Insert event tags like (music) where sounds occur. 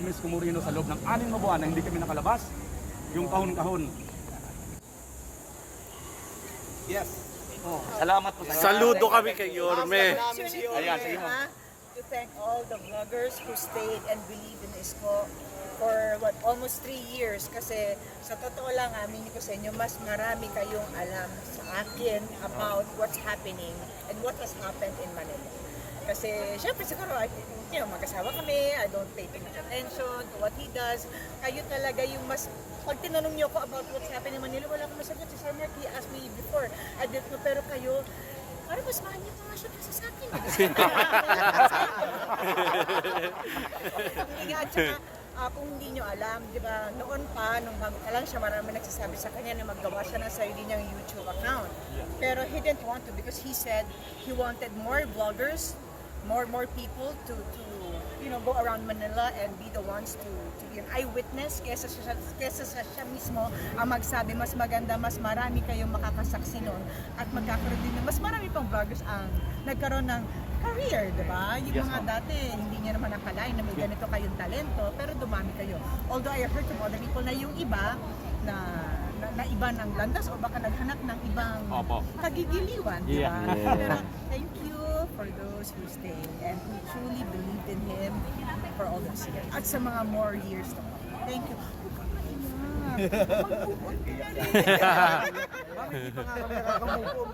Miss Kumurino sa loob ng anim na buwan na hindi kami nakalabas. Yung kahon-kahon. Yes. Oh, salamat po sa Saludo kami kay Yorme. Ayan, sige mo. To thank all the vloggers who stayed and believed in Isko for what almost three years kasi sa totoo lang amin ko sa inyo mas marami kayong alam sa akin about what's happening and what has happened in Manila. Kasi syempre siguro I- you know, mag-asawa kami, I don't pay too much attention to what he does. Kayo talaga yung mas pag tinanong niyo ako about what's happening in Manila, wala akong masagot. Si Sir Mark, he asked me before. I didn't know, pero kayo, Parang mas mahal niyo pa nga siya kaysa sa akin. Hindi nga, at saka, ah, kung hindi niyo alam, di ba, noon pa, nung bago pa lang siya, marami nagsasabi sa kanya na maggawa siya ng sarili niyang YouTube account. Pero he didn't want to because he said he wanted more vloggers, more more people to to you know go around Manila and be the ones to to be an eyewitness kesa sa kesa sa siya mismo ang magsabi mas maganda mas marami kayong makakasaksi nun at magkakaroon din mas marami pang vloggers ang nagkaroon ng career, di ba? Yung Yes, mga dati, hindi niya naman nakalain na may ganito kayong talento, pero dumami kayo. Although I heard from other people na yung iba na na, na iba ng landas o baka naghanap ng ibang Opo. kagigiliwan, di ba? Yeah. Pero thank you for those who stayed and who truly believed in him for all those years. At sa mga more years to come. Thank you. (laughs) Huwag kang maingat. (laughs) Mag-move on ka na rin. Bakit hindi pa nga kami nakakamove on?